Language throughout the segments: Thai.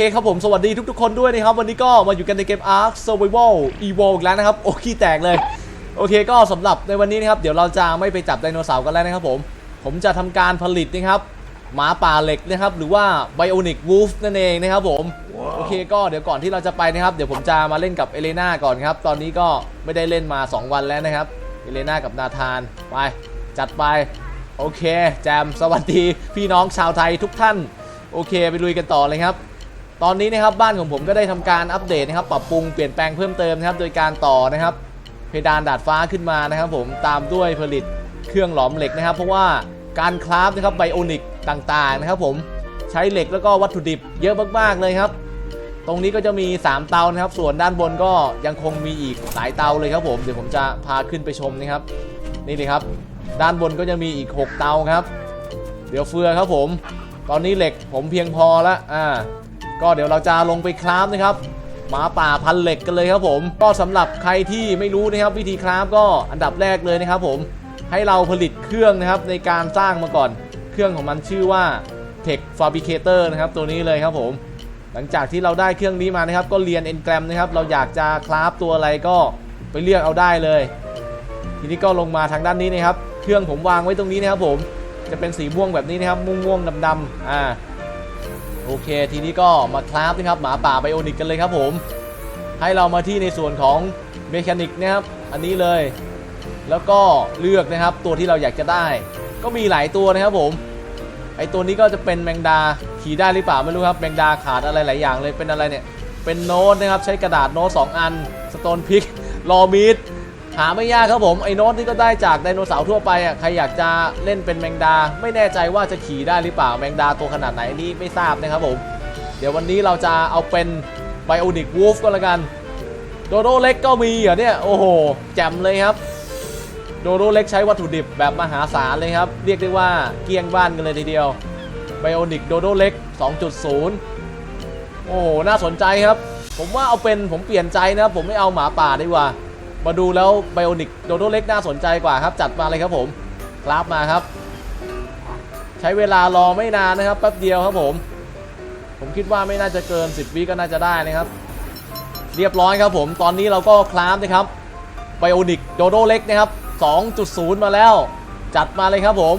โอเคครับผมสวัสดีทุกๆคนด้วยนะครับ วันนี้ก็มาอยู่กันในเกม Ark Survival Evo อีกแล้วนะครับ โอ้ขี้แตกเลย โอเคก็สำหรับในวันนี้นะครับ เดี๋ยวเราจะไม่ไปจับไดโนเสาร์กันแล้วนะครับผม ผมจะทำการผลิตนะครับหมาป่าเหล็กนะครับ หรือว่า Bionic Wolf นั่นเองนะครับผมโอเคก็เดี๋ยวก่อนที่เราจะไปนะครับ เดี๋ยวผมจะมาเล่นกับเอเลนาก่อนครับ ตอนนี้ก็ไม่ได้เล่นมา 2 วันแล้วนะครับเอเลนากับนาธานไปจัดไปโอเค แจมสวัสดีพี่น้องชาวไทยทุกท่าน โอเค ไปลุยกันต่อเลยครับ ตอนนี้นะครับบ้านของผมก็ได้ทำการอัปเดตนะครับปรับปรุงเปลี่ยนแปลงเพิ่มเติมนะครับโดยการต่อนะครับ เพดานดาดฟ้าขึ้นมานะครับ ผมตามด้วยผลิตเครื่องหลอมเหล็กนะครับ เพราะว่าการคราฟนะครับไบโอนิกต่างๆนะครับ ผมใช้เหล็กแล้วก็วัตถุดิบเยอะมากๆเลยครับ ตรงนี้ก็จะมี 3 เตานะครับ ส่วนด้านบนก็ยังคงมีอีกหลายเตาเลยครับผมเดี๋ยวผมจะพาขึ้นไปชมนะครับ นี่เลยครับ ด้านบนก็จะมีอีก 6 เตาครับ เดี๋ยวเฟือครับผม ตอนนี้เหล็กผมเพียงพอแล้วอ่า ก็เดี๋ยวเราจะลงไปคราฟนะครับหมาป่าพันเหล็กกันเลยครับผม ก็สำหรับใครที่ไม่รู้นะครับวิธีคราฟก็อันดับแรกเลยนะครับผมให้เราผลิตเครื่องนะครับในการสร้างมาก่อน เครื่องของมันชื่อว่า Tech Fabricator นะครับตัวนี้เลยครับผม หลังจากที่เราได้เครื่องนี้มานะครับ ก็เรียน Engram นะครับ เราอยากจะคราฟตัวอะไรก็ไปเลือกเอาได้เลย ทีนี้ก็ลงมาทางด้านนี้นะครับ เครื่องผมวางไว้ตรงนี้นะครับผม จะเป็นสีม่วงแบบนี้นะครับ ม่วงๆดำๆอ่า โอเค ทีนี้ก็มาคราฟนะครับหมาป่าไบโอนิกกันเลยครับผม ให้เรามาที่ในส่วนของเมคานิกนะครับ อันนี้เลย แล้วก็เลือกนะครับตัวที่เราอยากจะได้ ก็มีหลายตัวนะครับผม ไอตัวนี้ก็จะเป็นแมงดาขี่ได้หรือเปล่าไม่รู้ครับ แมงดาขาดอะไรหลายอย่างเลยเป็นอะไรเนี่ย เป็นโน้ตนะครับใช้กระดาษโน้ตสองอัน สโตนพิกรอมีด หาไม่ยากครับผมไอ้โน้ตนี่ก็ได้จากไดโนเสาร์ทั่วไปอะใครอยากจะเล่นเป็นแมงดา ไม่แน่ใจว่าจะขี่ได้หรือเปล่าแมงดาตัวขนาดไหนนี่ไม่ทราบนะครับผม เดี๋ยววันนี้เราจะเอาเป็นไบโอนิกวูฟก็แล้วกัน โดโดเล็กก็มีเหรอเนี่ยโอ้โหแจ่มเลยครับ โดโดเล็กใช้วัตถุดิบแบบมหาศาลเลยครับ เรียกได้ว่าเกลี้ยงบ้านกันเลยทีเดียวไบโอนิกโดโดเล็ก 2.0 โอ้โหน่าสนใจครับ ผมว่าเอาเป็นผมเปลี่ยนใจนะผมไม่เอาหมาป่าดีกว่า มาดูแล้วไบโอนิกโดโดเล็กน่าสนใจกว่าครับ จัดมาเลยครับผมกราฟมาครับ ใช้เวลารอไม่นานนะครับแป๊บเดียวครับผม ผมคิดว่าไม่น่าจะเกิน 10 วิก็น่าจะได้นะครับ เรียบร้อยครับผม ตอนนี้เราก็คลามนะครับไบโอนิกโดโดเล็กนะครับ 2.0 มาแล้ว จัดมาเลยครับผม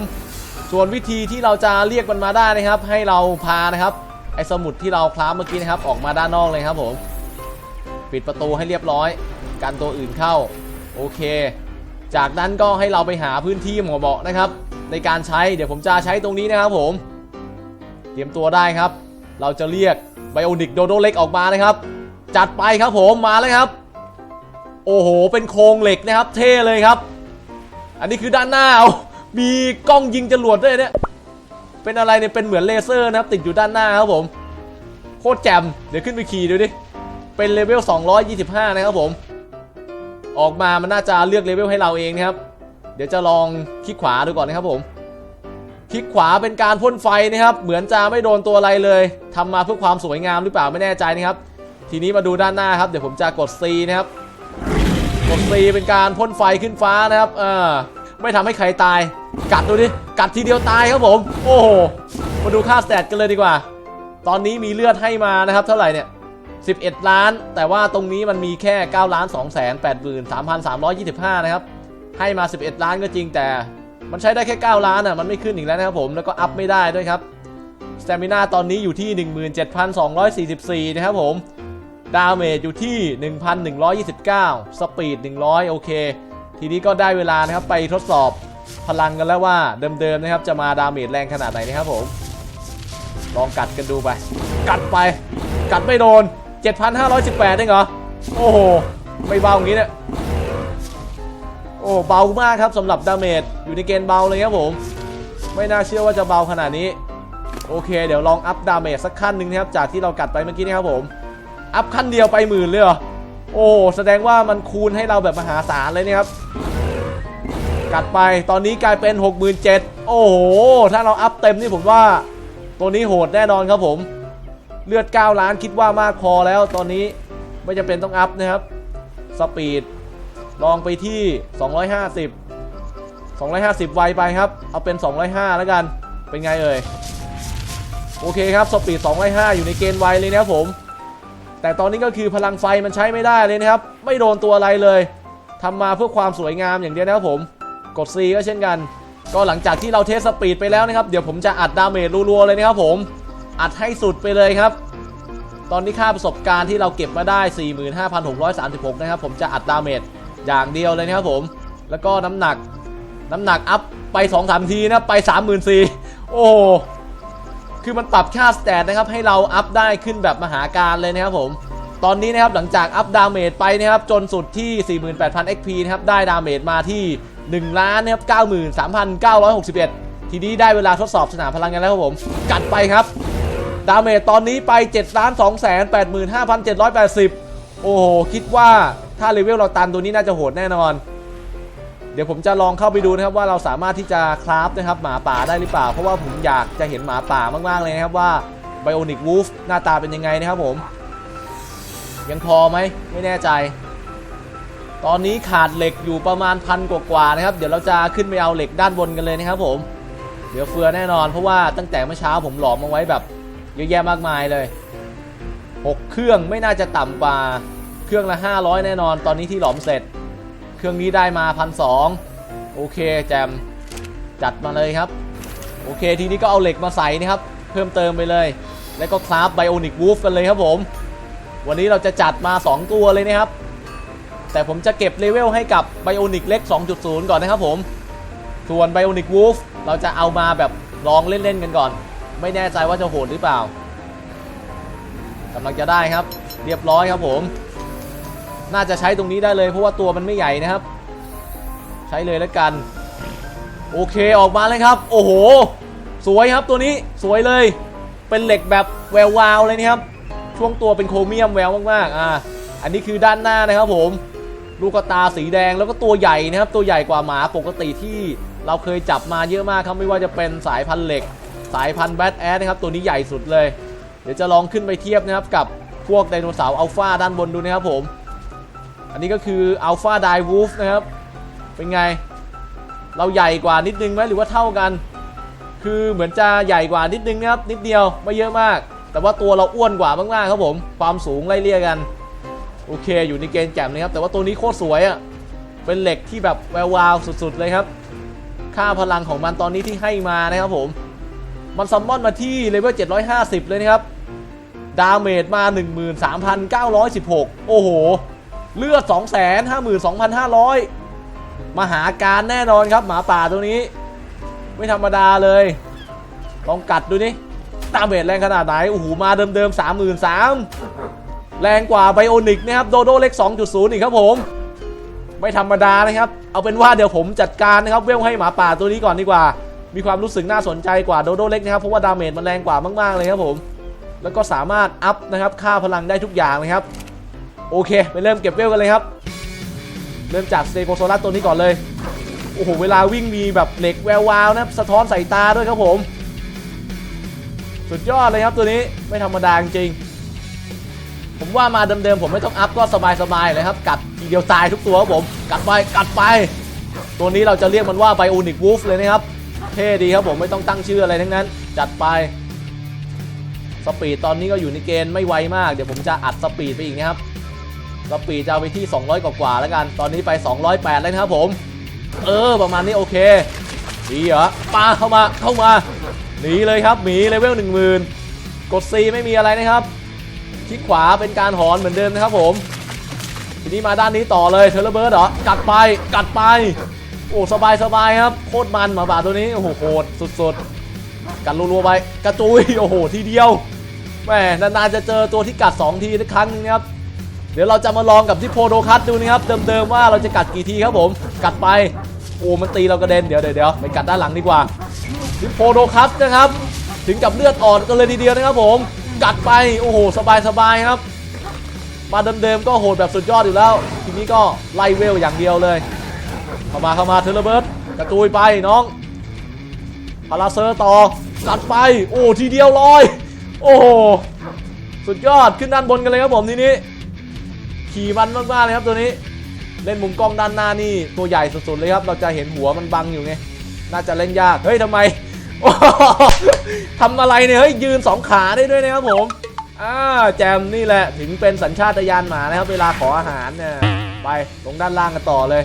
ส่วนวิธีที่เราจะเรียกมันมาได้นะครับ ให้เราพานะครับไอสมุดที่เราคลามเมื่อกี้นะครับ ออกมาด้านนอกเลยครับผม ปิดประตูให้เรียบร้อย กันตัวอื่นเข้า โอเค จากนั้นก็ให้เราไปหาพื้นที่หมอเบาะนะครับ ในการใช้เดี๋ยวผมจะใช้ตรงนี้นะครับผม เตรียมตัวได้ครับ เราจะเรียกไบโอนิกโดโดเล็กออกมานะครับ จัดไปครับผมมาแล้วครับ โอ้โห เป็นโครงเหล็กนะครับ เท่เลยครับ อันนี้คือด้านหน้ามีกล้องยิงจรวดด้วยเนี่ยเป็นอะไรเนี่ยเป็นเหมือนเลเซอร์นะครับ ติดอยู่ด้านหน้าครับผมโคตรแจ่มเดี๋ยวขึ้นไปขี่ดูดิ เป็นเลเวล 225 นะครับผม ออกมามันน่าจะเลือกเลเวลให้เราเองนะครับ เดี๋ยวจะลองคลิกขวาดูก่อนนะครับผม คลิกขวาเป็นการพ่นไฟนะครับ เหมือนจะไม่โดนตัวอะไรเลยทำมาเพื่อความสวยงามหรือเปล่าไม่แน่ใจนะครับ ทีนี้มาดูด้านหน้าครับ เดี๋ยวผมจะกด C นะครับ กด C เป็นการพ่นไฟขึ้นฟ้านะครับ เออไม่ทำให้ใครตาย กัดดูดิ กัดทีเดียวตายครับผม โอ้โห มาดูค่าสแตทกันเลยดีกว่า ตอนนี้มีเลือดให้มานะครับ เท่าไหร่เนี่ย 11 ล้าน แต่ว่าตรงนี้มันมีแค่9ล้าน2 8 3 3 2 5 นะครับ ให้มา 11 ล้านก็จริงแต่มันใช้ได้แค่ 9 ล้านอะมันไม่ขึ้นอีกแล้วนะครับผมแล้วก็อัพไม่ได้ด้วยครับสเตมินาตอนนี้อยู่ที่ 17,244 นะครับผม ดาเมจอยู่ที่ 1,129 สปีด 100 โอเค ทีนี้ก็ได้เวลานะครับไปทดสอบพลังกันแล้วว่าเดิมๆนะครับจะมาดาเมจแรงขนาดไหนนะครับผม ลองกัดกันดูไป กัดไป กัดไม่โดน 7,518เองเหรอ โอ้โห ไม่เบาอย่างนี้เนี่ย โอ้เบามากครับสำหรับดาเมจอยู่ในเกณฑ์เบาเลยครับผม ไม่น่าเชื่อว่าจะเบาขนาดนี้ โอเค เดี๋ยวลองอัพดาเมจสักขั้นหนึ่งนะครับ จากที่เรากัดไปเมื่อกี้นะครับผม อัพขั้นเดียวไปหมื่นเลยเหรอ โอ้แสดงว่ามันคูณให้เราแบบมหาศาลเลยนะครับกัดไปตอนนี้กลายเป็น 67,000โอ้โห ถ้าเราอัพเต็มนี่ผมว่า ตัวนี้โหดแน่นอนครับผม เลือด 9 ล้านคิดว่ามากพอแล้วตอนนี้ไม่จำเป็นต้องอัพนะครับ สปีด ลองไปที่ 250 250 ไวไปครับ เอาเป็น 205 แล้วกัน เป็นไงเอ่ย โอเคครับ สปีด 205 อยู่ในเกณฑ์ไวเลยนะครับผม แต่ตอนนี้ก็คือพลังไฟมันใช้ไม่ได้เลยนะครับ ไม่โดนตัวอะไรเลยทำมาเพื่อความสวยงามอย่างเดียวนะครับผม กด C ก็เช่นกัน ก็หลังจากที่เราเทสสปีดไปแล้วนะครับ เดี๋ยวผมจะอัดดาเมจรัวๆเลยนะครับผม อัดให้สุดไปเลยครับ ตอนนี้ค่าประสบการณ์ที่เราเก็บมาได้ 45,636 นะครับ ผมจะอัดดาเมจอย่างเดียวเลยนะครับผม แล้วก็น้ำหนักน้ำหนักอัพไป 2-3 ทีนะไป 34,000โอ้คือมันปรับค่าสแตทนะครับให้เราอัพได้ขึ้นแบบมหาการเลยนะครับผม ตอนนี้นะครับหลังจากอัพดาเมจไปนะครับจนสุดที่ 48,000 XP นะครับได้ดาเมจมาที่ 1 ล้านนะครับ93,961 ทีนี้ได้เวลาทดสอบสนามพลังกันแล้วครับผม กัดไปครับ ดาเมจตอนนี้ไป7ล้าน2 8 5 7 8 0 โอ้โห คิดว่าถ้าเลเวลเราตันตัวนี้น่าจะโหดแน่นอน เดี๋ยวผมจะลองเข้าไปดูนะครับว่าเราสามารถที่จะคราฟนะครับหมาป่าได้หรือเปล่า เพราะว่าผมอยากจะเห็นหมาป่ามากๆเลยนะครับว่าไบโอนิกวูฟหน้าตาเป็นยังไงนะครับผม ยังพอไหมไม่แน่ใจ ตอนนี้ขาดเหล็กอยู่ประมาณพันกว่าๆนะครับ เดี๋ยวเราจะขึ้นไปเอาเหล็กด้านบนกันเลยนะครับผมเดี๋ยวเฟือแน่นอนเพราะว่าตั้งแต่เมื่อเช้าผมหลอมมาไว้แบบ เยอะแยะมากมายเลย 6 เครื่องไม่น่าจะต่ำกว่าเครื่องละ 500 แน่นอน ตอนนี้ที่หลอมเสร็จ เครื่องนี้ได้มาพันสโอเคแจมจัดมาเลยครับ โอเคทีนี้ก็เอาเหล็กมาใส่นะครับ เพิ่มเติมไปเลย แล้วก็คราฟไบโอนิกวูฟกันเลยครับผม วันนี้เราจะจัดมา 2 ตัวเลยนะครับ แต่ผมจะเก็บเลเวลให้กับไบโอนิกเล็ก 2.0 ก่อนนะครับผม ส่วนไบโอนิกวูฟเราจะเอามาแบบลองเล่นๆกันก่อน ไม่แน่ใจว่าจะโหดหรือเปล่ากำลังจะได้ครับ เรียบร้อยครับผม น่าจะใช้ตรงนี้ได้เลยเพราะว่าตัวมันไม่ใหญ่นะครับ ใช้เลยแล้วกัน โอเคออกมาเลยครับ โอ้โห สวยครับตัวนี้สวยเลย เป็นเหล็กแบบแวววาวเลยนะครับ ช่วงตัวเป็นโครเมียมแววมากๆอ่าอันนี้คือด้านหน้านะครับผม ลูกตาสีแดงแล้วก็ตัวใหญ่นะครับ ตัวใหญ่กว่าหมาปกติที่เราเคยจับมาเยอะมากครับไม่ว่าจะเป็นสายพันธุ์เหล็ก สายพันธุ์แบทแอดนะครับตัวนี้ใหญ่สุดเลย เดี๋ยวจะลองขึ้นไปเทียบนะครับกับพวกไดโนเสาร์อัลฟาด้านบนดูนะครับผม อันนี้ก็คืออัลฟาไดวูฟนะครับ เป็นไง เราใหญ่กว่านิดนึงไหมหรือว่าเท่ากัน คือเหมือนจะใหญ่กว่านิดนึงนะครับนิดเดียวไม่เยอะมาก แต่ว่าตัวเราอ้วนกว่ามากๆครับผม ความสูงไล่เลี่ยกัน โอเคอยู่ในเกณฑ์แจ่มนะครับ แต่ว่าตัวนี้โคตรสวยอะ่ะ เป็นเหล็กที่แบบแวววาวสุดๆเลยครับ ค่าพลังของมันตอนนี้ที่ให้มานะครับผม มันซัมมอนมาที่เลเวล750 เลยนะครับ ดาเมจมา 13,916 โอ้โห เลือด 252,500มหาการแน่นอนครับ หมาป่าตัวนี้ ไม่ธรรมดาเลย ลองกัดดูนี่ดาเมจแรงขนาดไหน โอ้โห มาเดิมๆ 33,000 แรงกว่าไบโอนิกนะครับ โดโดเล็ก 2.0 อีกครับผม ไม่ธรรมดานะครับ เอาเป็นว่าเดี๋ยวผมจัดการนะครับเวลให้หมาป่าตัวนี้ก่อนดีกว่า มีความรู้สึกน่าสนใจกว่าโดโดเล็กนะครับเพราะว่าดาเมจมันแรงกว่ามากๆเลยครับผมแล้วก็สามารถอัพนะครับค่าพลังได้ทุกอย่างเลยครับโอเคไปเริ่มเก็บเวลกันเลยครับเริ่มจากสเตโกโซลัสตัวนี้ก่อนเลยโอ้โหเวลาวิ่งมีแบบเหล็กแวววาวนะสะท้อนสายตาด้วยครับผม สุดยอดเลยครับตัวนี้ไม่ธรรมดาจริงผมว่ามาเดิมๆผมไม่ต้องอัพก็สบายๆเลยครับกัดทีเดียวตายทุกตัวครับผมกัดไปกัดไป ตัวนี้เราจะเรียกมันว่าไบโอนิกวูฟเลยนะครับ เท่ดีครับผมไม่ต้องตั้งชื่ออะไรทั้งนั้น จัดไป สปีดตอนนี้ก็อยู่ในเกณฑ์ไม่ไวมาก เดี๋ยวผมจะอัดสปีดไปอีกนะครับ สปีดจะเอาไปที่ 200 กว่าๆแล้วกัน ตอนนี้ไป 208 แล้วนะครับผม เออ ประมาณนี้โอเค ดีเหรอปาเข้ามาเข้ามา หนีเลยครับหมีเลเวล10,000 กด C ไม่มีอะไรนะครับคลิกขวาเป็นการหอนเหมือนเดิมนะครับผม ทีนี้มาด้านนี้ต่อเลยเทเลเบิร์ดเหรอกัดไปกัดไป โอ้สบายสบายครับโคตรมันหมาบาตัวนี้โอ้โหโหดสุดๆ กัดรัวๆไปกระจุยโอ้โหทีเดียวแหมนานๆจะเจอตัวที่กัด 2 ทีครั้งนึงครับเดี๋ยวเราจะมาลองกับที่โพโดคัตดูนะครับเดิมๆว่าเราจะกัดกี่ทีครับผมกัดไปโอ้มันตีเรากระเด็นเดี๋ยวเดี๋ยวไปกัดด้านหลังดีกว่าที่โพโดคัตนะครับ ถึงกับเลือดอ่อนกันเลยทีเดียวนะครับผมกัดไปโอ้โหสบายๆครับ มาเดิมๆก็โหดแบบสุดยอดอยู่แล้ว ทีนี้ก็ไล่เวลอย่างเดียวเลย เข้ามาเข้ามาเทเลเบิร์ดกระจุยไปน้องพาราเซอร์ต่อกัดไป โอ้ทีเดียวลอย โอ้โหสุดยอดขึ้นด้านบนกันเลยครับผมทีนี้ ขี่มันมากๆเลยครับตัวนี้ เล่นมุมกล้องด้านหน้านี่ตัวใหญ่สุดๆเลยครับ เราจะเห็นหัวมันบังอยู่ไงน่าจะเล่นยากเฮ้ยทำไมทำอะไรเนี่ยเฮ้ยยืนสองขาได้ด้วยนะครับผมอ่าแจมนี่แหละถึงเป็นสัญชาตญาณหมานะครับ เวลาขออาหารเนี่ยไปลงด้านล่างกันต่อเลย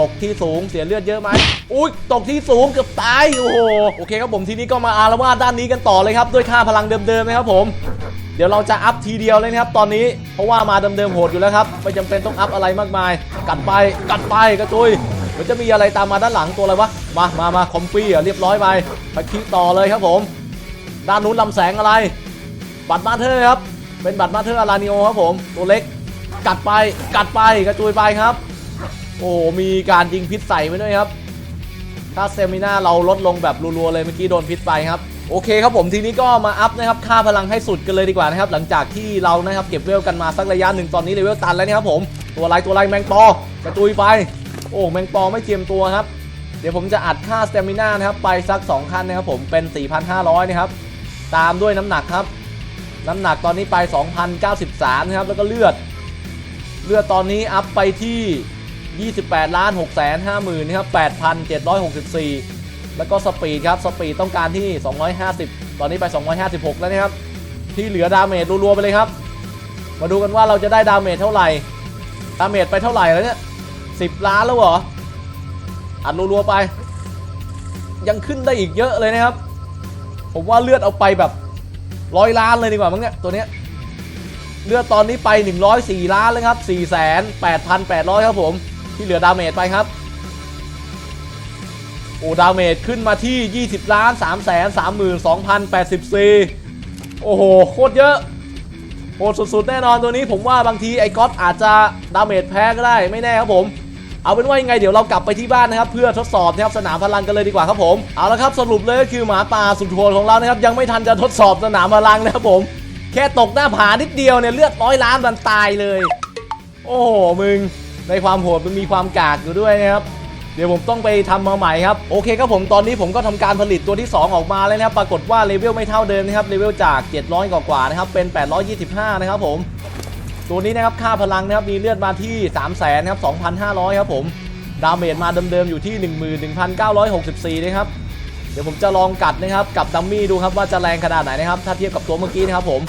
ตกที่สูงเสียเลือดเยอะไหมอุ้ยตกที่สูงเกือบตายโอ้โหโอเคครับผมทีนี้ก็มาอารวาสด้านนี้กันต่อเลยครับด้วยค่าพลังเดิมๆนะครับผมเดี๋ยวเราจะอัพทีเดียวเลยนะครับตอนนี้เพราะว่ามาเดิมๆโหดอยู่แล้วครับไม่จำเป็นต้องอัพอะไรมากมาย กัดไปกัดไปกระจุยมันจะมีอะไรตามมาด้านหลังตัวอะไรวะมามามาคอมฟี่อะเรียบร้อยไปไปคิต่อเลยครับผม ด้านนู้นลำแสงอะไร บัตรมาเธอร์ครับเป็นบัตรมาเธอร์อารานิโอครับผมตัวเล็กกัดไปกัดไปกระจุยไปครับ โอ้มีการยิงพิษใส่ไปด้วยครับ ถ้าเซมิน่าเราลดลงแบบรัวๆเลยเมื่อกี้โดนพิษไปครับ โอเคครับผมทีนี้ก็มาอัพนะครับค่าพลังให้สุดกันเลยดีกว่านะครับ หลังจากที่เรานะครับเก็บเวลกันมาสักระยะหนึ่งตอนนี้เลเวลตันแล้วนะครับผมตัวไรตัวไรแมงปอกระจุยไป โอ้แมงปอไม่เจียมตัวครับ เดี๋ยวผมจะอัดค่าสเตมิน่านะครับไปสัก2คันนะครับผมเป็น 4,500นะครับตามด้วยน้ำหนักครับน้ำหนักตอนนี้ไป 2,093นะครับแล้วก็เลือด เลือดตอนนี้อัพไปที่ 28 ล้าน6 5 0 0 0 0นะครับ8,764 แล้วก็สปีดครับ สปีดต้องการที่ 250 ตอนนี้ไป 256 แล้วนะครับ ที่เหลือดาเมจรัวๆไปเลยครับ มาดูกันว่าเราจะได้ดาเมจเท่าไหร่ ดาเมจไปเท่าไหร่แล้วเนี่ย 10 ล้านแล้วเหรอ อัดรัวๆไป ยังขึ้นได้อีกเยอะเลยนะครับ ผมว่าเลือดเอาไปแบบร้อยล้านเลยดีกว่ามั้งเนี่ยตัวเนี้ยเลือดตอนนี้ไป 104 ล้านเลยครับ4,8,800 ครับผม ที่เหลือดาเมจไปครับ โอ้ดาเมจขึ้นมาที่ 20ล้าน332,084โอ้โห โคตรเยอะโหดสุดๆ แน่นอนตัวนี้ผมว่าบางทีไอ้ก๊อตอาจจะดาเมจแพ้ก็ได้ไม่แน่ครับผมเอาเป็นว่ายังไงเดี๋ยวเรากลับไปที่บ้านนะครับ เพื่อทดสอบนะครับสนามพลังกันเลยดีกว่าครับผมเอาละครับสรุปเลยก็คือหมาป่าสุดโหดของเรานะครับยังไม่ทันจะทดสอบสนามพลังนะครับผม แค่ตกหน้าผานิดเดียวเนี่ยเลือดร้อยล้านมันตายเลย โอ้โหมึง ในความโหดมันมีความกากอยู่ด้วยนะครับ เดี๋ยวผมต้องไปทำมาใหม่ครับ โอเคครับผมตอนนี้ผมก็ทำการผลิตตัวที่ 2 ออกมาแล้วนะครับ ปรากฏว่าเลเวลไม่เท่าเดิมนะครับ เลเวลจาก 700 กว่าๆนะครับ เป็น 825 นะครับผม ตัวนี้นะครับค่าพลังนะครับมีเลือดมาที่ 3 0 0 0 0 0ครับ 2,500 ครับผม ดาเมจมาเดิมๆอยู่ที่ 11,964 นะครับ เดี๋ยวผมจะลองกัดนะครับกับดัมมี่ดูครับว่าจะแรงขนาดไหนนะครับ ถ้าเทียบกับตัวเมื่อกี้นะครับผม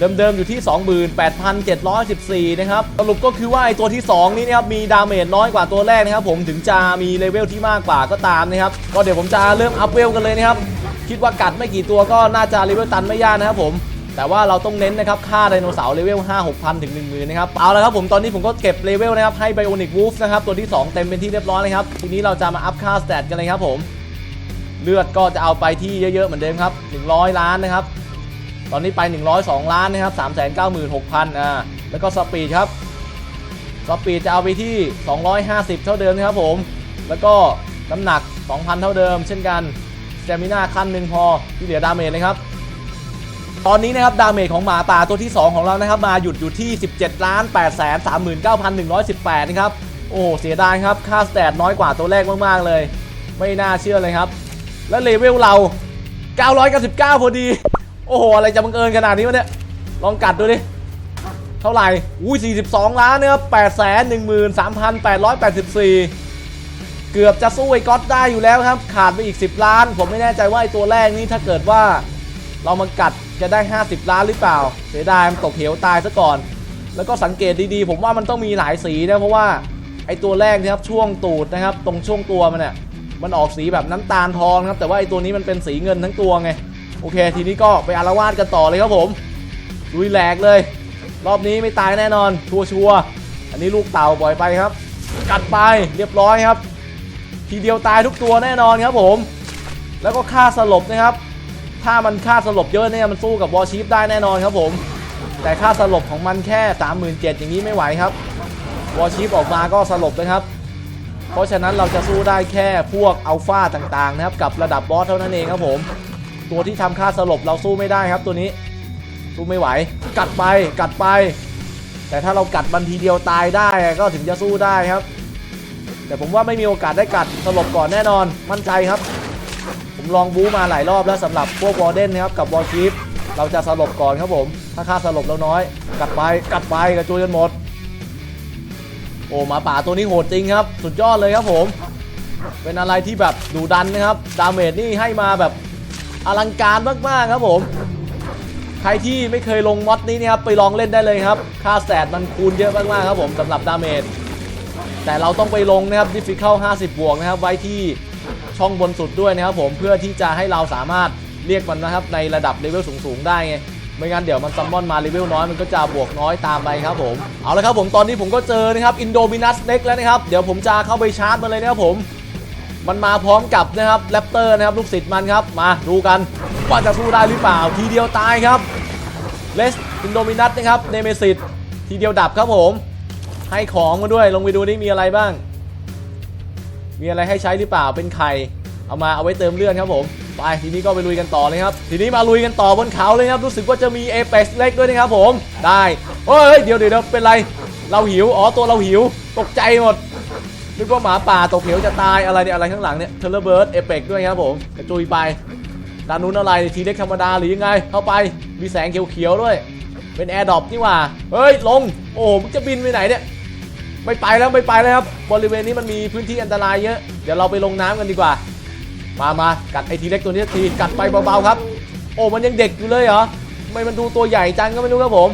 เดิมๆอยู่ที่ 28,714 นะครับ สรุปก็คือว่าไอตัวที่ 2 นี้นะครับ มีดาเมจน้อยกว่าตัวแรกนะครับ ผมถึงจะมีเลเวลที่มากกว่าก็ตามนะครับ ก็เดี๋ยวผมจะเริ่มอัพเวลกันเลยนะครับ คิดว่ากัดไม่กี่ตัวก็น่าจะเลเวลตันไม่ยากนะครับผมแต่ว่าเราต้องเน้นนะครับค่าไดโนเสาร์เลเวล 5 6,000 ถึง 10,000 นะครับ เอาละครับผมตอนนี้ผมก็เก็บเลเวลนะครับให้ไบโอนิกวูฟนะครับ ตัวที่ 2 เต็มเป็นที่เรียบร้อยเลยครับ ทีนี้เราจะมาอัพค่าสเตตกันเลยครับผม เลือดก็จะเอาไปที่เยอะๆ เหมือนเดิมครับ 100 ล้านนะครับ ตอนนี้ไป 102 ล้านนะครับ396,000อ่าแล้วก็สปีดครับสปีดจะเอาไปที่ 250 เท่าเดิมนะครับผม แล้วก็น้ำหนัก 2,000 เท่าเดิม เช่นกันสเตมิน่าขั้นหนึ่งพอที่เหลือดาเมจเลยครับ ตอนนี้นะครับดาเมจของหมาป่าตัวที่ 2 ของเรานะครับ มาหยุดอยู่ที่ 17ล้าน8แสน39,118 นะครับ โอ้เสียดายครับ ค่าสแตทน้อยกว่าตัวแรกมากๆเลย ไม่น่าเชื่อเลยครับ และเลเวลเรา 999 พอดี โอ้โห อะไรจะบังเอิญขนาดนี้วะเนี่ย ลองกัดดูดิ เท่าไหร่ อุ้ย 42 ล้านเนะครับ8แสน13,884 เกือบจะสู้ไอ้ก๊อตได้อยู่แล้วครับ ขาดไปอีก 10 ล้าน ผมไม่แน่ใจว่าไอ้ตัวแรกนี้ถ้าเกิดว่า เรามากัดจะได้ 50 ล้านหรือเปล่า เสียดายมันตกเหวตายซะก่อน แล้วก็สังเกตดีๆ ผมว่ามันต้องมีหลายสีนะเพราะว่าไอ้ตัวแรกนะครับช่วงตูดนะครับ ตรงช่วงตัวมันเนี่ยมันออกสีแบบน้ำตาลทองนะครับแต่ว่าไอ้ตัวนี้มันเป็นสีเงินทั้งตัวไง โอเค ทีนี้ก็ไปอารวาสกันต่อเลยครับผมลุยแหลกเลย รอบนี้ไม่ตายแน่นอนชัวชัวร์ๆอันนี้ลูกเต่าปล่อยไปครับ กัดไปเรียบร้อยครับ ทีเดียวตายทุกตัวแน่นอนครับผม แล้วก็ค่าสลบนะครับ ถ้ามันค่าสลบเยอะเนี่ยมันสู้กับวอชีฟได้แน่นอนครับผม แต่ค่าสลบของมันแค่37,000อย่างนี้ไม่ไหวครับวอชีฟออกมาก็สลบนะครับ เพราะฉะนั้นเราจะสู้ได้แค่พวกอัลฟาต่างๆนะครับ กับระดับบอสเท่านั้นเองครับผม ตัวที่ทำค่าสลบเราสู้ไม่ได้ครับตัวนี้ สู้ไม่ไหว กัดไปกัดไป แต่ถ้าเรากัดมันทีเดียวตายได้ก็ถึงจะสู้ได้ครับ แต่ผมว่าไม่มีโอกาสได้กัดสลบก่อนแน่นอนมั่นใจครับ ผมลองบู๊มาหลายรอบแล้วสำหรับพวกวอร์เดนนะครับกับวอลชีฟเราจะสลบก่อนครับผม ถ้าค่าสลบเราน้อย กัดไปกัดไปกระจุยกันหมด โอ้หมาป่าตัวนี้โหดจริงครับ สุดยอดเลยครับผม เป็นอะไรที่แบบดูดันนะครับ ดาเมจนี่ให้มาแบบ อลังการมากๆครับผม ใครที่ไม่เคยลงมอดนี้นะครับไปลองเล่นได้เลยครับ ค่าแสตมันคูณเยอะมากๆครับผมสำหรับดาเมจแต่เราต้องไปลงนะครับ difficult 50 บวกนะครับ ไว้ที่ช่องบนสุดด้วยนะครับผมเพื่อที่จะให้เราสามารถเรียกมันนะครับในระดับเลเวลสูงๆได้ไงไม่งั้นเดี๋ยวมันซัมมอนมาเลเวลน้อยมันก็จะบวกน้อยตามไปครับผมเอาละครับผมตอนนี้ผมก็เจอนะครับอินโดมินัสเน็กแล้วนะครับ เดี๋ยวผมจะเข้าไปชาร์จมันเลยนะครับผม มันมาพร้อมกับนะครับแรปเตอร์นะครับลูกศิษย์มันครับ มาดูกันว่าจะสู้ได้หรือเปล่า ทีเดียวตายครับเลสอินโดมินัสนะครับเนเมซิสทีเดียวดับครับผม ให้ของมาด้วยลงไปดูนี่มีอะไรบ้าง มีอะไรให้ใช้หรือเปล่าเป็นไข่เอามาเอาไว้เติมเลือดครับผมไปทีนี้ก็ไปลุยกันต่อเลยครับ ทีนี้มาลุยกันต่อบนเขาเลยครับ รู้สึกว่าจะมีเอเปเล็กด้วยนะครับผม ได้เฮ้ยเดี๋ยวเดี๋ยวเป็นไร เราหิว อ๋อตัวเราหิว ตกใจหมด นึกว่าหมาป่าตกเหวจะตายอะไรเนี่ยอะไรข้างหลังเนี่ยเทเลเบิร์ดเอเปกด้วยครับผมกระจุยไปด้านนู้นอะไรทีเล็กธรรมดาหรือยังไง เข้าไปมีแสงเขียวๆด้วย เป็นแอร์ดรอปนี่ว่าเฮ้ยลง โอ้มึงจะบินไปไหนเนี่ยไม่ไปแล้วไม่ไปแล้วครับบริเวณนี้มันมีพื้นที่อันตรายเยอะเดี๋ยวเราไปลงน้ำกันดีกว่า มามากัดไอทีเล็กตัวนี้ทีกัดไปเบาๆครับ โอ้มันยังเด็กอยู่เลยเหรอทำไมมันดูตัวใหญ่จังก็ไม่รู้ครับผม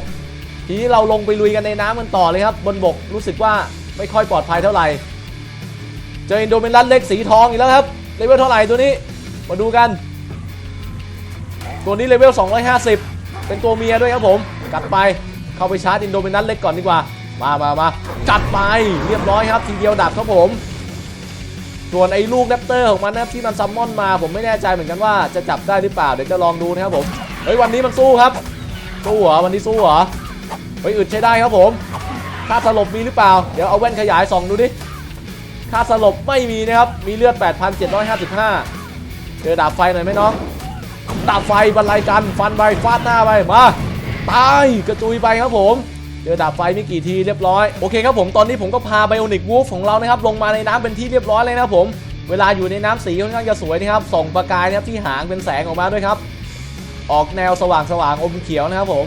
ทีนี้เราลงไปลุยกันในน้ำกันต่อเลยครับ บนบกรู้สึกว่าไม่ค่อยปลอดภัยเท่าไหร่ เจออินโดเมนัสเล็กสีทองอีกแล้วครับเลเวลเท่าไหร่ตัวนี้มาดูกัน ตัวนี้เลเวล 250 เป็นตัวเมียด้วยครับผมกัดไปเข้าไปชาร์จอินโดมินัสเล็กก่อนดีกว่า มามามากัดไปเรียบร้อยครับ ทีเดียวดับครับผม ส่วนไอ้ลูกแรปเตอร์ของมันนะครับที่มันซัมมอนมาผมไม่แน่ใจเหมือนกันว่าจะจับได้หรือเปล่าเดี๋ยวจะลองดูนะครับผมเฮ้ยวันนี้มันสู้ครับสู้เหรอวันนี้สู้เหรอเฮ้ยอึดใช้ได้ครับผมค่าสลบมีหรือเปล่า เดี๋ยวเอาแว่นขยายส่องดูดิ ค่าสลบไม่มีนะครับ มีเลือด 8,755 เจอดาบไฟหน่อยไหมน้อง ดาบไฟบรรลัยกัน ฟันไปฟาดหน้าไป มา ตาย กระจุยไปครับผม เจอดาบไฟไม่กี่ทีเรียบร้อย โอเคครับผม ตอนนี้ผมก็พาไบโอนิกวูฟของเรานะครับ ลงมาในน้ำเป็นที่เรียบร้อยเลยนะครับผม เวลาอยู่ในน้ำสีค่อนข้างจะสวยนะครับ ส่องประกายนะครับที่หางเป็นแสงออกมาด้วยครับ ออกแนวสว่างสว่างๆอมเขียวนะครับผม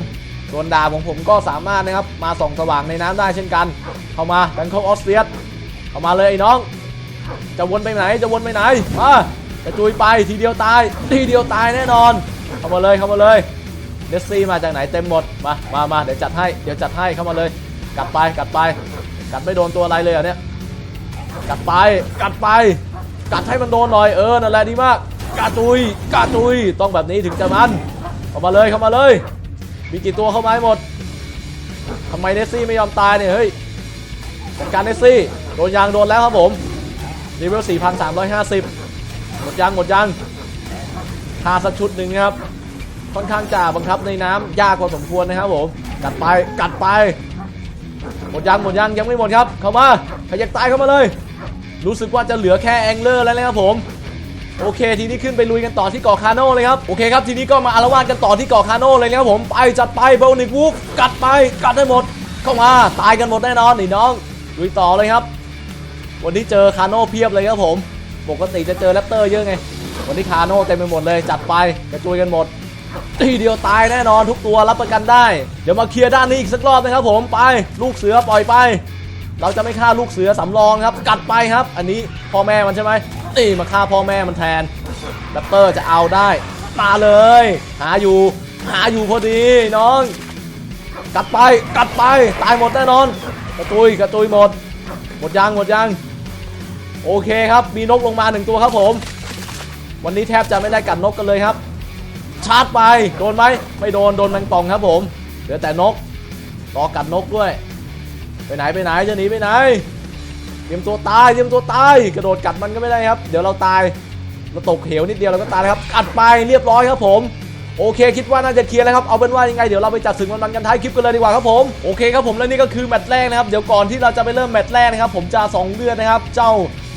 ส่วนดาบของผมก็สามารถนะครับมาส่องสว่างในน้ำได้เช่นกัน เข้ามาแบงคอกออสเตรียส เข้ามาเลยไอ้น้อง จะวนไปไหนจะวนไปไหนมากระจุยไปทีเดียวตาย ทีเดียวตายแน่นอน เข้ามาเลยเข้ามาเลยเดซซี่มาจากไหนเต็มหมดมามามาเดี๋ยวจัดให้เดี๋ยวจัดให้เข้ามาเลย กัดไปกัดไป กัดไม่โดนตัวอะไรเลยอะเนี่ยกัดไปกัดไป กัดให้มันโดนหน่อยเออนั่นแหละดีมากกาจุยกาจุยต้องแบบนี้ถึงจะมันเข้ามาเลยเข้ามาเลย มีกี่ตัวเข้ามาให้หมดทำไมเดซซี่ไม่ยอมตายเนี่ยเฮ้ยจัดการเดซซี่ ดนยางโดนแล้วครับผมเลเวล4,350 หมดยังหมดยังคาสักชุดหนึ่งครับ ค่อนข้างจะบังคับในน้ำยากพอสมควรนะครับผมกัดไปกัดไป หมดยังหมดยังยังไม่หมดครับ เข้ามาขยักตายเข้ามาเลย รู้สึกว่าจะเหลือแค่แองเลอร์แล้วนะครับผมโอเค ทีนี้ขึ้นไปลุยกันต่อที่เกาะคาโน่เลยครับ โอเคครับ ทีนี้ก็มาอารวาสกันต่อที่เกาะคาโน่เลยนะครับผม ไปจัดไปเบลนิกวูฟกัดไปกัดให้หมด เข้ามาตายกันหมดแน่นอนนี่น้องลุยต่อเลยครับ วันนี้เจอคาโน่เพียบเลยครับผม ปกติจะเจอแรปเตอร์เยอะไง วันนี้คาโน่เต็มไปหมดเลยจัดไปกระจุยกันหมด ทีเดียวตายแน่นอนทุกตัวรับประกันได้ เดี๋ยวมาเคลียร์ด้านนี้อีกสักรอบนะครับผมไป ลูกเสือปล่อยไป เราจะไม่ฆ่าลูกเสือสำรองครับ กัดไปครับ อันนี้พ่อแม่มันใช่ไหมนี่มาฆ่าพ่อแม่มันแทนแรปเตอร์จะเอาได้มาเลย หาอยู่ หาอยู่พอดีน้องกัดไปกัดไปตายหมดแน่นอน กระตุยกระตุยหมด หมดยังหมดยัง โอเคครับ มีนกลงมาหนึ่งตัวครับผม วันนี้แทบจะไม่ได้กัดนกกันเลยครับ ชาร์จไป โดนไหม ไม่โดน โดนแมงป่องครับผม เหลือแต่นกรอกัดนกด้วย ไปไหนไปไหนจะหนีไปไหน เตรียมตัวตาย เตรียมตัวตาย กระโดดกัดมันก็ไม่ได้ครับ เดี๋ยวเราตาย เราตกเหวนิดเดียวเราก็ตายแล้วครับ กัดไปเรียบร้อยครับผมโอเคคิดว่าน่าจะเคลียร์แล้วครับเอาเป็นว่ายังไงเดี๋ยวเราไปจัดศึกมันๆกันท้ายคลิปกันเลยดีกว่าครับผมโอเคครับผมและนี่ก็คือแมตช์แรกนะครับเดี๋ยวก่อนที่เราจะไปเริ่มแมตช์แรกนะครับผมจะสองเลือดนะครับเจ้า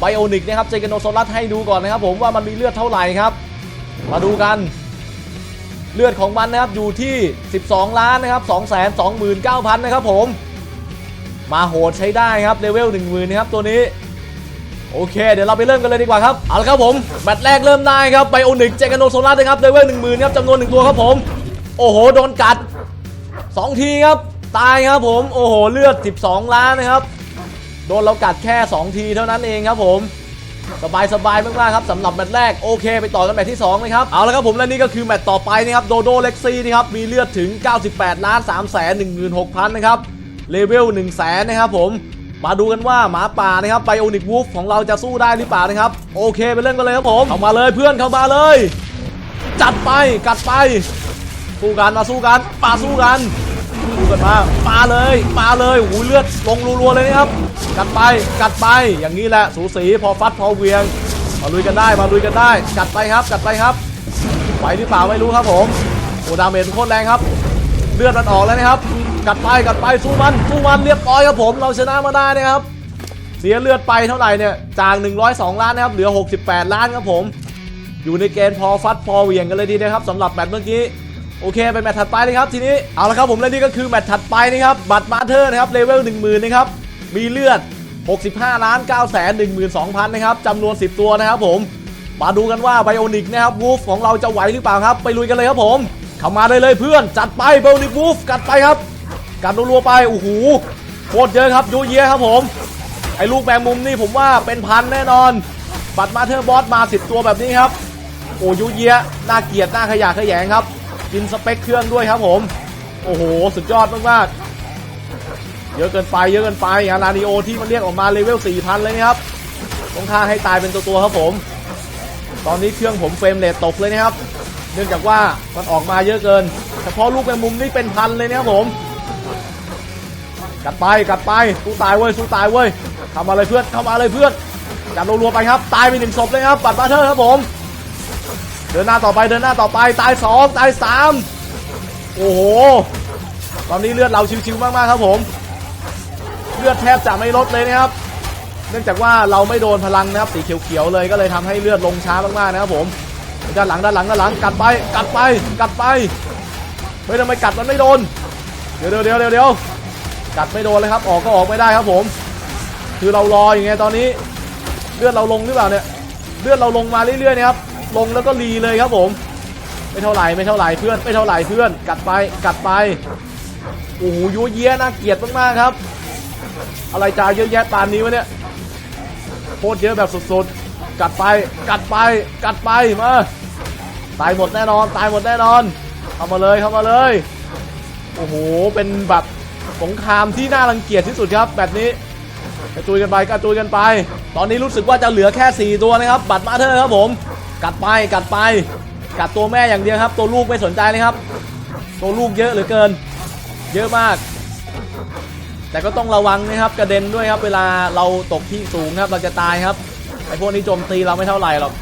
ไบโอนิกนะครับเจกโนโซลัสให้ดูก่อนนะครับผมว่ามันมีเลือดเท่าไหร่ครับ มาดูกัน เลือดของมันนะครับอยู่ที่ 12 ล้านนะครับ229,000นะครับผม มาโหดใช้ได้ครับเลเวล10,000นะครับตัวนี้โอเค เดี๋ยวเราไปเริ่มกันเลยดีกว่าครับ เอาละครับผม แมตช์แรกเริ่มได้ครับไบโอนิกเจกันโนโซลัสนะครับเลเวล10,000ครับจำนวนหนึ่งตัวครับผม โอ้โห โดนกัด 2 ทีครับ ตายครับผม โอ้โห เลือด 12 ล้านนะครับ ดนเรากัดแค่ 2 ทีเท่านั้นเองครับผมสบายสบายมากๆครับสำหรับแมตช์แรกโอเค ไปต่อกันแมตช์ที่2เลยครับเอาละครับผมและนี่ก็คือแมตช์ต่อไปนะครับโดโดเล็กซี่นะครับมีเลือดถึง 98ล้าน3แสน16,000นะครับเลเวล1แสนนะครับผมมาดูกันว่าหมาป่านะครับไบโอนิกวูฟของเราจะสู้ได้หรือเปล่านะครับ โอเคไปเล่นกันเลยครับผมเข้ามาเลยเพื่อนเข้ามาเลย จัดไปกัดไปสู้กันมาสู้กันปาสู้กัน กันมาปาเลยปาเลยโอ้โหเลือดลงรัวๆเลยนะครับ กัดไปกัดไปอย่างนี้แหละสูสีพอฟัดพอเวียง มาลุยกันได้มาลุยกันได้ กัดไปครับกัดไปครับไหวหรือเปล่าไม่รู้ครับผมโอ้ดาเมจโคตรแรงครับ เลือดมันออกแล้วนะครับ กัดไปกัดไปสู้มันสู้มันเรียบร้อยครับผม เราชนะมาได้นะครับ เสียเลือดไปเท่าไหร่เนี่ยจาก 102 ล้านนะครับเหลือ 68 ล้านครับผม อยู่ในเกณฑ์พอฟัดพอเวียงกันเลยดีนะครับสำหรับแมตช์เมื่อกี้ โอเคไปแมตช์ถัดไปเลยครับทีนี้เอาละครับผมและนี่ก็คือแมตช์ถัดไปนะครับบัตรมาเธอร์นะครับเลเวล10,000นะครับมีเลือด 65ล้าน9แสน12,000นะครับจำนวน 10 ตัวนะครับผมมาดูกันว่าไบโอนิกนะครับวูฟของเราจะไหวหรือเปล่าครับ ไปลุยกันเลยครับผมเข้ามาได้เลยเพื่อนจัดไปไบโอนิกวูฟกัดไปครับ กัดรัวๆไปโอ้โหโคตรเยอะครับยูเยียครับผม ไอ้ลูกแมงมุมนี่ผมว่าเป็นพันแน่นอน บัตรมาเธอร์บอสมาสิบตัวแบบนี้ครับโอ้ยูเยียน่าเกลียดน่าขยะแขยงครับ กินสเปคเครื่องด้วยครับผม โอ้โห สุดยอดมากๆ เยอะเกินไป เยอะเกินไปอารานิโอที่มันเรียกออกมาเลเวล4,000 เลยนะครับต้องฆ่าให้ตายเป็นตัวตัวๆครับผม ตอนนี้เครื่องผมเฟรมเรทตกเลยนะครับ เนื่องจากว่ามันออกมาเยอะเกิน เฉพาะลูกแมงมุมนี่เป็นพันเลยนะครับผม กัดไป กัดไป สู้ตายเว้ย สู้ตายเว้ยเข้ามาเพื่อนเข้ามาเพื่อนกัดรัวๆไปครับ ตายไปหนึ่งศพเลยครับบัตรบาเทอร์ครับผม เดินหน้าต่อไปเดินหน้าต่อไปตายสองตายสามโอ้โหตอนนี้เลือดเราชิวๆมากๆครับผม เลือดแทบจะไม่ลดเลยนะครับ เนื่องจากว่าเราไม่โดนพลังนะครับสีเขียวๆเลยก็เลยทำให้เลือดลงช้ามากๆนะครับผมด้านหลังด้านหลังด้านหลังกัดไปกัดไปกัดไปเฮ้ยทำไมกัดมันไม่โดน เดี๋ยวเดี๋ยวเดี๋ยวเดี๋ยวกัดไม่โดนเลยครับออกก็ออกไม่ได้ครับผม คือเรารออย่างไงตอนนี้ เลือดเราลงหรือเปล่าเนี่ยเลือดเราลงมาเรื่อยๆนะครับ ลงแล้วก็รีเลยครับผม ไม่เท่าไหร่ไม่เท่าไหร่เพื่อนไม่เท่าไหร่เพื่อนกัดไปกัดไปโอ้โหยัวเยียน่าเกลียดมากๆครับ อะไรจะเยอะแยะปานนี้วะเนี่ยโคตรเยอะแบบสุดๆ กัดไปกัดไปกัดไปมาตายหมดแน่นอน ตายหมดแน่นอนเข้ามาเลยเข้ามาเลยโอ้โหเป็นแบบสงครามที่น่ารังเกียจที่สุดครับ แบบนี้กระจุยกันไปกระจุยกันไป ตอนนี้รู้สึกว่าจะเหลือแค่ 4 ตัวนะครับ บัตรมาเธอร์ครับผม กัดไปกัดไป กัดตัวแม่อย่างเดียวครับ ตัวลูกไม่สนใจเลยครับ ตัวลูกเยอะเหลือเกิน เยอะมาก แต่ก็ต้องระวังนะครับกระเด็นด้วยครับ เวลาเราตกที่สูงครับเราจะตายครับไอพวกนี้โจมตีเราไม่เท่าไหร่หรอก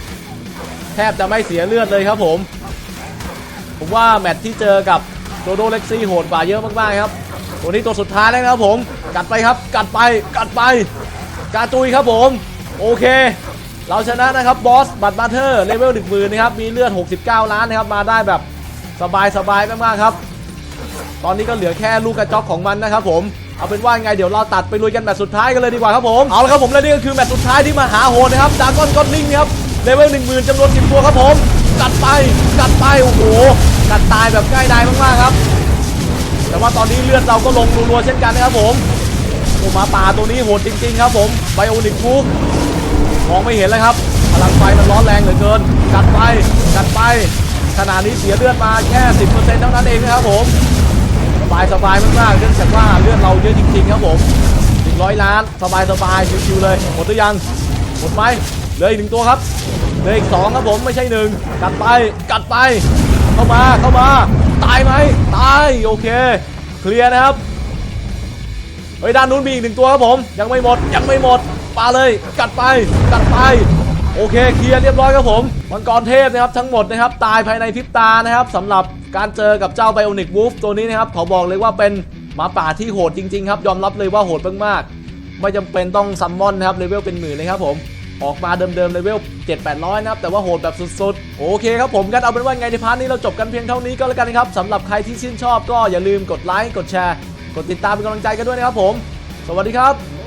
แทบจะไม่เสียเลือดเลยครับผม ผมว่าแมตช์ที่เจอกับโดโดเล็กซี่โหดกว่าเยอะมากๆครับตัวนี้ตัวสุดท้ายแล้วนะครับผม กัดไปครับ กัดไป กัดไป กาตุยครับผม โอเค เราชนะนะครับบอสบัตมาเธอร์เลเวลหนึ่งหมื่นนะครับมีเลือด 69 ล้านนะครับมาได้แบบสบายสบายๆมากๆครับ ตอนนี้ก็เหลือแค่ลูกกระจอกของมันนะครับผมเอาเป็นว่าไงเดี๋ยวเราตัดไปลุยกันแมตช์สุดท้ายกันเลยดีกว่าครับผมเอาละครับผมและนี่ก็คือแมตช์สุดท้ายที่มาหาโหดนะครับดากอนก็อดลิงนะครับเลเวลหนึ่งหมื่นจำนวนสิบตัวครับผมกัดไปกัดไปโอ้โหกัดตายแบบง่ายดายมากๆครับ แต่ว่าตอนนี้เลือดเราก็ลงรัวๆเช่นกันนะครับผมโอ้มาป่าตัวนี้โหดจริงๆครับผมไบโอนิกฟูก มองไม่เห็นเลยครับ พลังไฟมันร้อนแรงเหลือเกิน กัดไป กัดไปขนาดนี้เสียเลือดมาแค่ 10%เท่านั้นเองนะครับผมสบายสบายมากๆเนื่องจากว่าเลือดเราเยอะจริงๆครับผม100 ล้าน สบายสบายชิวๆเลย หมดหรือยัง หมดไหมเหลืออีกหนึ่งตัวครับเหลืออีกสองครับผมไม่ใช่หนึ่งกัดไป กัดไป เข้ามา เข้ามา ตายไหม ตาย โอเค เคลียร์นะครับ เฮ้ยด้านนู้นมีอีกหนึ่งตัวครับผม ยังไม่หมด ยังไม่หมด ปาเลยกัดไปกัดไป โอเคเคลียร์เรียบร้อยครับผมมังกรเทพนะครับทั้งหมดนะครับตายภายในพริบตานะครับสำหรับการเจอกับเจ้าไบโอนิกวูฟตัวนี้นะครับขอบอกเลยว่าเป็นหมาป่าที่โหดจริงๆครับยอมรับเลยว่าโหดมากๆไม่จำเป็นต้องซัมมอนนะครับเลเวลเป็นหมื่นเลยครับผมออกมาเดิมๆเลเวล7 800 นะครับ แต่ว่าโหดแบบสุดๆ โอเคครับผมกันเอาเป็นว่าไงในพาร์ทนี้เราจบกันเพียงเท่านี้ก็แล้วกันนะครับสำหรับใครที่ชื่นชอบก็อย่าลืมกดไลค์ กดแชร์ กดติดตามเป็นกำลังใจกันด้วยนะครับผม สวัสดีครับ